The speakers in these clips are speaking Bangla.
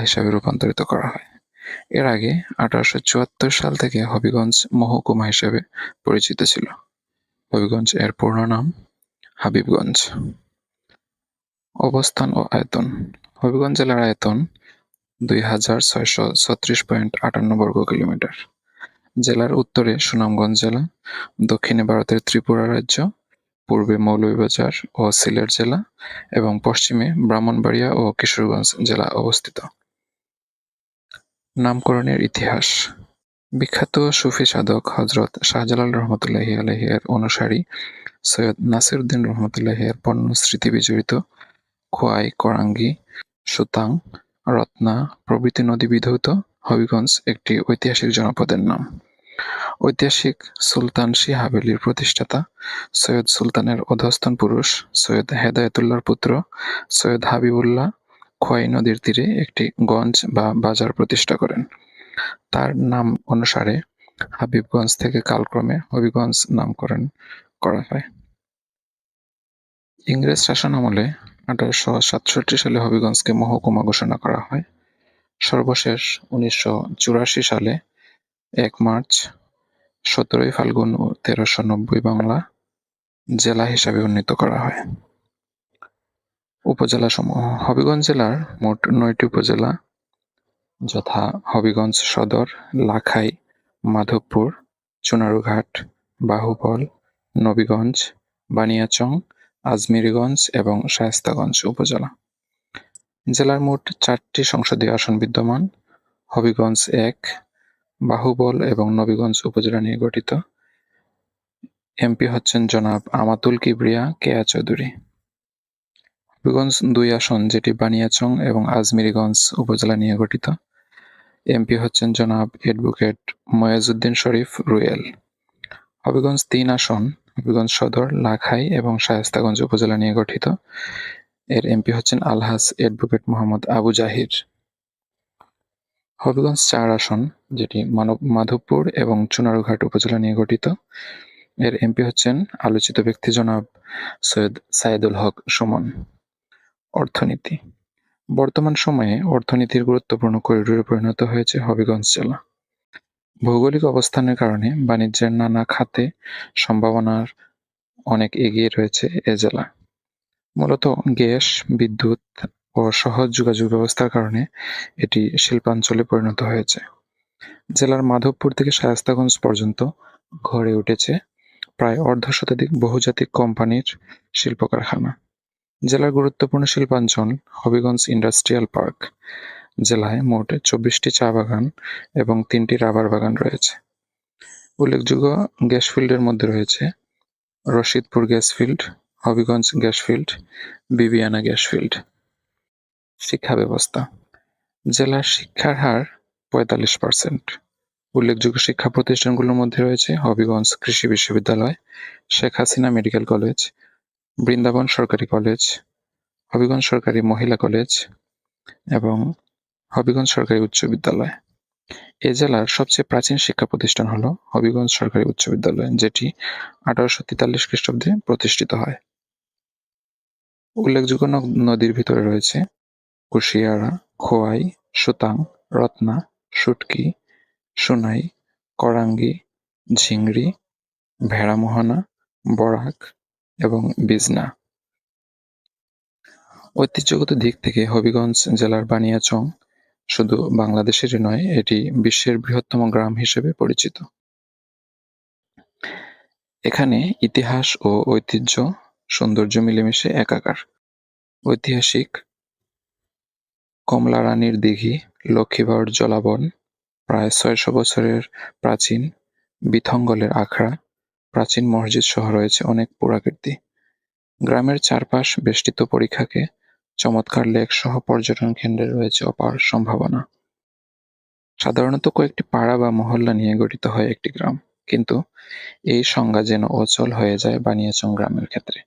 হিসাবে রূপান্তরিত করা হয়। এর আগে আঠারোশো চুয়াত্তর সাল থেকে হবিগঞ্জ মহকুমা হিসেবে পরিচিত ছিল। হবিগঞ্জ এর পূর্ণ নাম হাবিবগঞ্জ। অবস্থান ও আয়তন হবিগঞ্জ জেলার আয়তন দুই হাজার ছয়শো ছত্রিশ পয়েন্ট আটান্ন বর্গ কিলোমিটার। জেলার উত্তরে সুনামগঞ্জ জেলা, দক্ষিণে ভারতের ত্রিপুরা রাজ্য, পূর্বে মৌলভীবাজার ও সিলেট জেলা এবং পশ্চিমে ব্রাহ্মণবাড়িয়া ও কিশোরগঞ্জ জেলা অবস্থিত। নামকরণের ইতিহাস বিখ্যাত সুফি সাধক হজরত শাহজালাল রহমতুল্লাহি আলহি এর অনুসারী সৈয়দ নাসির উদ্দিন রহমতুল্লাহি এর পণ্য স্মৃতি বিজড়িত খোয়াই, করাঙ্গি, সুতাং, রত্না প্রভৃতি নদী বিধৌত হবিগঞ্জ একটি ঐতিহাসিক জনপদের নাম। ঐতিহাসিক সুলতান শি হাভেলির প্রতিষ্ঠাতা সৈয়দ সুলতানের অধস্তন পুরুষ সৈয়দ হেদায়েতুল্লাহর পুত্র সৈয়দ হাবিবুল্লাহ খোয়াই নদীর তীরে একটি গঞ্জ বা বাজার প্রতিষ্ঠা করেন। তার নাম অনুসারে হাবিবগঞ্জ থেকে কালক্রমে হবিগঞ্জ নামকরণ করা হয়। ইংরেজ শাসন আমলে আঠারোশো সাতষট্টি সালে হবিগঞ্জকে মহকুমা ঘোষণা করা হয়। সর্বশেষ উনিশশো চুরাশি সালে এক মার্চ সতেরোই ফাল্গুন তেরোশো নব্বই বাংলা জেলা হিসাবে উন্নীত করা হয়। উপজেলা সমূহ হবিগঞ্জ জেলার মোট নয়টি উপজেলা যথা হবিগঞ্জ সদর, লাখাই, মাধবপুর, চুনারুঘাট, বাহুবল, নবীগঞ্জ, বানিয়াচং, আজমিরগঞ্জ এবং শায়েস্তাগঞ্জ উপজেলা। জেলার মোট চারটি সংসদীয় আসন বিদ্যমান হবিগঞ্জ এক, বাহুবল এবং নবীগঞ্জ উপজেলা নিয়ে গঠিত। এমপি হচ্ছেন জনাব আমাতুল কিবরিয়া কেয়া চৌধুরী। হবিগঞ্জ দুই আসন যেটি বানিয়াচং এবং আজমিরিগঞ্জ উপজেলা নিয়ে গঠিত। এমপি হচ্ছেন জনাব অ্যাডভোকেট ময়াজউদ্দিন শরীফ রুয়েল। হবিগঞ্জ তিন আসন, হবিগঞ্জ সদর, লাখাই এবং শায়েস্তাগঞ্জ উপজেলা নিয়ে গঠিত। এর এমপি হচ্ছেন আলহাজ অ্যাডভোকেট মোহাম্মদ আবু জাহির। হবিগঞ্জ চার আসন, যেটি মানব, মাধবপুর এবং চুনারুঘাট উপজেলা নিয়ে গঠিত। এর এমপি হচ্ছেন আলোচিত ব্যক্তি জনাব সৈয়দ সাইদুল হক সুমন। অর্থনীতি। বর্তমান সময়ে অর্থনীতির গুরুত্বপূর্ণ করিডোরে পরিণত হয়েছে হবিগঞ্জ জেলা। ভৌগোলিক অবস্থানের কারণে বাণিজ্যের নানা খাতে সম্ভাবনার অনেক এগিয়ে রয়েছে এ জেলা। মূলত গ্যাস, বিদ্যুৎ ও সহজ যোগাযোগ ব্যবস্থার কারণে এটি শিল্পাঞ্চলে পরিণত হয়েছে। জেলার মাধবপুর থেকে শায়স্তাগঞ্জ পর্যন্ত গড়ে উঠেছে প্রায় অর্ধ শতাধিক বহুজাতিক কোম্পানির শিল্প কারখানা জেলার গুরুত্বপূর্ণ শিল্পাঞ্চল হবিগঞ্জ ইন্ডাস্ট্রিয়াল পার্ক। জেলায় মোট চব্বিশটি চা বাগান এবং তিনটি রাবার বাগান রয়েছে। উল্লেখযোগ্য গ্যাস ফিল্ডের মধ্যে রয়েছে Rashidpur gas field, Habiganj gas field, Bibiyana gas field. শিক্ষা ব্যবস্থা। জেলার শিক্ষার হার পঁয়তাল্লিশ পার্সেন্ট। উল্লেখযোগ্য শিক্ষা প্রতিষ্ঠানগুলোর মধ্যে রয়েছে হবিগঞ্জ কৃষি বিশ্ববিদ্যালয়, শেখ হাসিনা মেডিকেল কলেজ বৃন্দাবন সরকারি কলেজ, হবিগঞ্জ সরকারি মহিলা কলেজ এবং হবিগঞ্জ সরকারি উচ্চ বিদ্যালয়। এ জেলার সবচেয়ে প্রাচীন শিক্ষা প্রতিষ্ঠান হল হবিগঞ্জ সরকারি উচ্চ বিদ্যালয়, যেটি আঠারোশো তেতাল্লিশ খ্রিস্টাব্দে প্রতিষ্ঠিত হয়। উল্লেখযোগ্য নদীর ভিতরে রয়েছে কুশিয়ারা, খোয়াই, সুতাং, রত্না, সুটকি, সুনাই, করাঙ্গি, ঝিংড়ি, ভেড়ামোহনা, বরাক এবং বিজনা ঐতিহ্যগত দিক থেকে হবিগঞ্জ জেলার বানিয়াচং শুধু বাংলাদেশেরই নয়, এটি বিশ্বের বৃহত্তম গ্রাম হিসেবে পরিচিত। এখানে ইতিহাস ও ঐতিহ্য সৌন্দর্য মিলেমিশে একাকার। ঐতিহাসিক কমলা রানীর দিঘি, লক্ষ্মীবাউর জলাবন, প্রায় ছয়শো বছরের প্রাচীন বিথঙ্গলের আখড়া প্রাচীন মসজিদ সহ রয়েছে অনেক পুরাকীর্তি। গ্রামের চারপাশ বেষ্টিত পরীক্ষাকে চমৎকার লেক সহ পর্যটন কেন্দ্রে রয়েছে অপার সম্ভাবনা। সাধারণত কয়েকটি পাড়া বা মহল্লা নিয়ে গঠিত হয় একটি গ্রাম, কিন্তু এই সংজ্ঞা যেন অচল হয়ে যায় বানিয়াচং গ্রামের ক্ষেত্রে।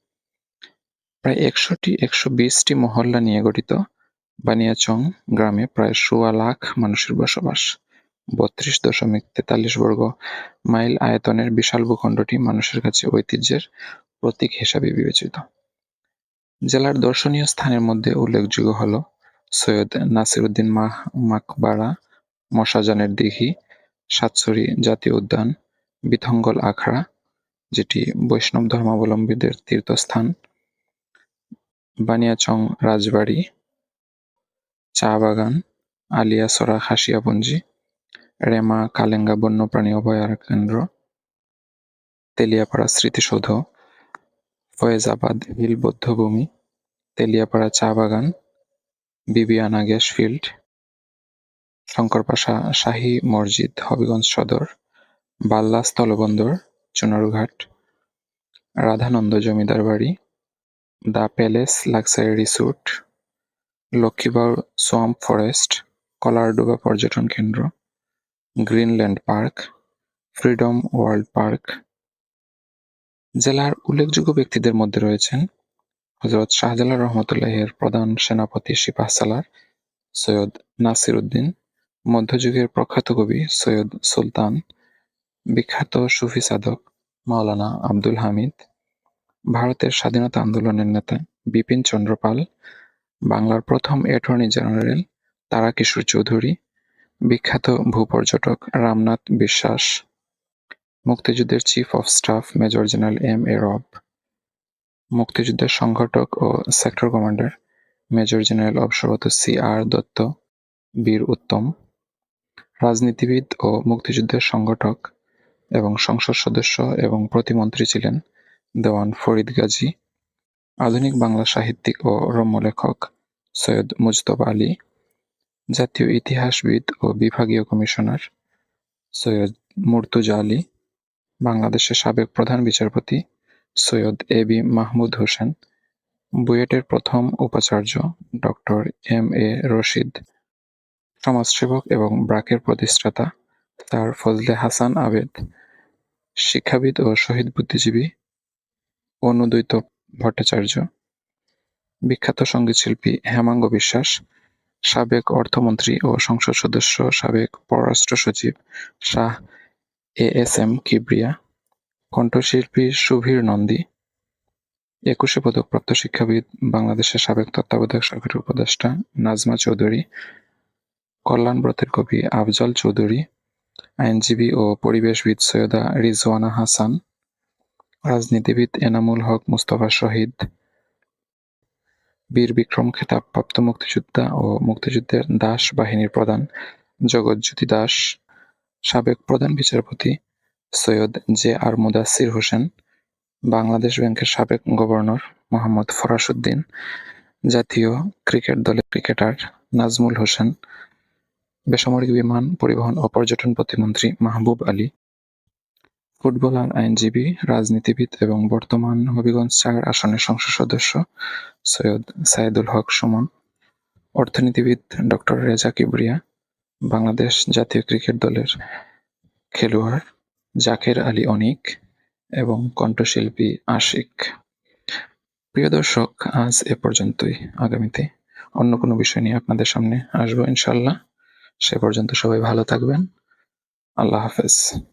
প্রায় একশোটি, একশো বিশটি মহল্লা নিয়ে গঠিত বানিয়াচং গ্রামে প্রায় সোয়া লাখ মানুষের বসবাস। বত্রিশ দশমিক তেতাল্লিশ বর্গ মাইল আয়তনের বিশাল ভূখণ্ডটি মানুষের কাছে ঐতিহ্যের প্রতীক হিসাবে বিবেচিত। জেলার দর্শনীয় স্থানের মধ্যে উল্লেখযোগ্য হল সৈয়দ নাসিরউদ্দিন মাহ- মাকবারা, মশাজানের দিঘি, সাতছড়ি জাতীয় উদ্যান, বিথঙ্গল আখড়া, যেটি বৈষ্ণব ধর্মাবলম্বীদের তীর্থস্থান, বানিয়াচং রাজবাড়ি, চা বাগান আলিয়াসরা খাসিয়াপুঞ্জি রেমা, কালেঙ্গা বন্যপ্রাণী অভয়ারণ্য তেলিয়াপাড়া স্মৃতিসৌধ, ফয়েজাবাদ হিল বৌদ্ধভূমি তেলিয়াপাড়া চা বাগান, বিবিয়ানা গ্যাস ফিল্ড, শঙ্করপাশা শাহী মসজিদ, হবিগঞ্জ সদর, বাল্লা স্থলবন্দর, চুনারুঘাট, রাধানন্দ জমিদার বাড়ি, the palace luxury resort Lakshmibaur swamp forest Kalardoba পর্যটন কেন্দ্র। Greenland park, freedom world park জেলার উল্লেখযোগ্য ব্যক্তিদের মধ্যে রয়েছেন হজরত শাহজালাল রহমতুল্লাহের প্রধান সেনাপতি সিপাহ সালার, সৈয়দ নাসির উদ্দিন মধ্যযুগের প্রখ্যাত কবি সৈয়দ সুলতান, বিখ্যাত সুফি সাধক মাওলানা আব্দুল হামিদ, ভারতের স্বাধীনতা আন্দোলনের নেতা বিপিন চন্দ্র পাল বাংলার প্রথম অ্যাটর্নি জেনারেল তারাকিশোর চৌধুরী বিখ্যাত ভূপর্যটক রামনাথ বিশ্বাস, মুক্তিযুদ্ধের chief of staff major general M A Rab মুক্তিযুদ্ধের সংগঠক ও সেক্টর কমান্ডার মেজর জেনারেল অবসরত সি আর দত্ত, বীর উত্তম, রাজনীতিবিদ ও মুক্তিযুদ্ধের সংগঠক এবং সংসদ সদস্য এবং প্রতিমন্ত্রী ছিলেন দেওয়ান ফরিদ গাজী, আধুনিক বাংলা সাহিত্যিক ও রম্য লেখক সৈয়দ মুজতবা আলী জাতীয় ইতিহাসবিদ ও বিভাগীয় কমিশনার সৈয়দ মুর্তুজা আলী, বাংলাদেশের সাবেক প্রধান বিচারপতি সৈয়দ এ বি মাহমুদ হোসেন, বুয়েটের প্রথম উপাচার্য ডক্টর এম এ রশিদ, সমাজসেবক এবং ব্রাকের প্রতিষ্ঠাতা তার ফজলে হাসান আবেদ, শিক্ষাবিদ ও শহীদ বুদ্ধিজীবী অনুদ্বৈত ভট্টাচার্য, বিখ্যাত সঙ্গীতশিল্পী হেমাঙ্গ বিশ্বাস সাবেক অর্থমন্ত্রী ও সংসদ সদস্য, সাবেক পররাষ্ট্র সচিব Shah A S M Kibria, কণ্ঠশিল্পী সুধীর নন্দী, একুশে পদকপ্রাপ্ত শিক্ষাবিদ বাংলাদেশের সাবেক তত্ত্বাবধায়ক সরকারের উপদেষ্টা নাজমা চৌধুরী, কল্যাণ ব্রতের কবি আফজল চৌধুরী, আইনজীবী ও পরিবেশবিদ সৈয়দা রিজওয়ানা হাসান, রাজনীতিবিদ এনামুল হক মুস্তফা শহীদ বীর বিক্রম খেতাবপ্রাপ্ত মুক্তিযোদ্ধা ও মুক্তিযুদ্ধের দাস বাহিনীর প্রধান জগৎজ্যোতি দাস, সাবেক প্রধান বিচারপতি সৈয়দ জে আর মুদাসির হোসেন, বাংলাদেশ ব্যাংকের সাবেক গভর্নর মোহাম্মদ ফরাসউদ্দিন জাতীয় ক্রিকেট দলের ক্রিকেটার নাজমুল হোসেন, বেসামরিক বিমান, পরিবহন ও পর্যটন প্রতিমন্ত্রী মাহবুব আলী ফুটবলার, আইনজীবী, রাজনীতিবিদ এবং বর্তমান হবিগঞ্জ চার আসনের সংসদ সদস্য সৈয়দ সাইদুল হক সুমন, অর্থনীতিবিদ ডক্টর রেজা কিবরিয়া, বাংলাদেশ জাতীয় ক্রিকেট দলের খেলোয়াড় জাকের আলী অনিক এবং কণ্ঠশিল্পী আশিক। প্রিয় দর্শক, আজ এ পর্যন্তই। আগামীতে অন্য কোনো বিষয় নিয়ে আপনাদের সামনে আসব ইনশাল্লাহ। সে পর্যন্ত সবাই ভালো থাকবেন। আল্লাহ হাফেজ।